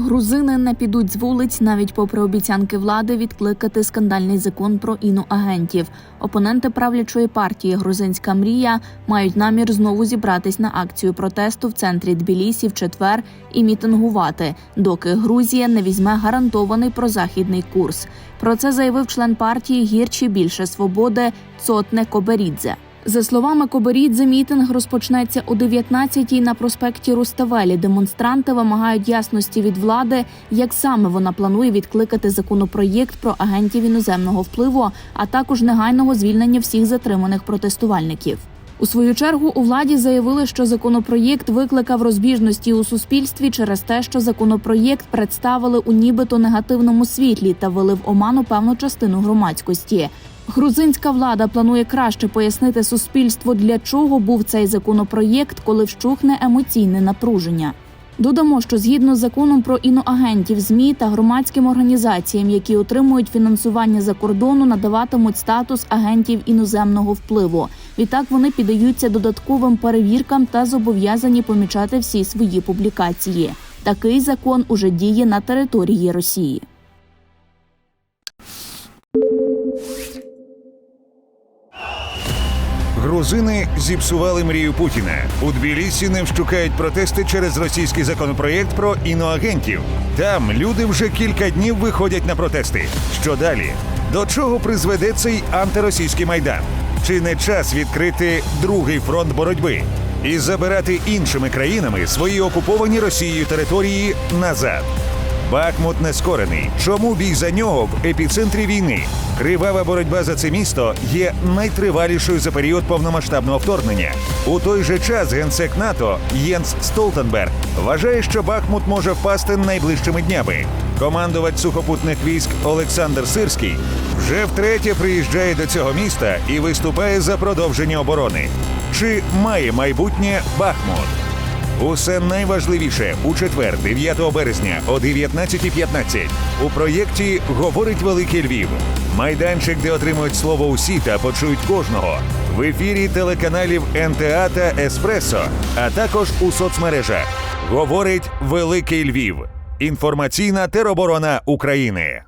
Грузини не підуть з вулиць навіть попри обіцянки влади відкликати скандальний закон про іноагентів. Опоненти правлячої партії Грузинська мрія мають намір знову зібратись на акцію протесту в центрі Тбілісі в четвер і мітингувати, доки Грузія не візьме гарантований прозахідний курс. Про це заявив член партії гірчі більше свободи Цотне Коберідзе. За словами Коберідзе, мітинг розпочнеться о 19-й на проспекті Руставелі. Демонстранти вимагають ясності від влади, як саме вона планує відкликати законопроєкт про агентів іноземного впливу, а також негайного звільнення всіх затриманих протестувальників. У свою чергу у владі заявили, що законопроєкт викликав розбіжності у суспільстві через те, що законопроєкт представили у нібито негативному світлі та ввели в оману певну частину громадськості. Грузинська влада планує краще пояснити суспільству, для чого був цей законопроєкт, коли вщухне емоційне напруження. Додамо, що згідно з законом про іноагентів, змі та громадським організаціям, які отримують фінансування за кордону, надаватимуть статус агентів іноземного впливу. Відтак вони піддаються додатковим перевіркам та зобов'язані помічати всі свої публікації. Такий закон уже діє на території Росії. Грузини зіпсували мрію Путіна. У Тбілісі не вщукають протести через російський законопроєкт про іноагентів. Там люди вже кілька днів виходять на протести. Що далі? До чого призведе цей антиросійський майдан? Чи не час відкрити другий фронт боротьби і забирати іншими країнами свої окуповані Росією території назад? Бахмут не скорений. Чому бій за нього в епіцентрі війни? Кривава боротьба за це місто є найтривалішою за період повномасштабного вторгнення. У той же час генсек НАТО Єнс Столтенберг вважає, що Бахмут може впасти найближчими днями. Командувач сухопутних військ Олександр Сирський вже втретє приїжджає до цього міста і виступає за продовження оборони. Чи має майбутнє Бахмут? Усе найважливіше у четвер, 9 березня о 19.15 у проєкті Говорить Великий Львів. Майданчик, де отримують слово усі та почують кожного. В ефірі телеканалів НТА та Еспресо, а також у соцмережах. Говорить Великий Львів. Інформаційна тероборона України.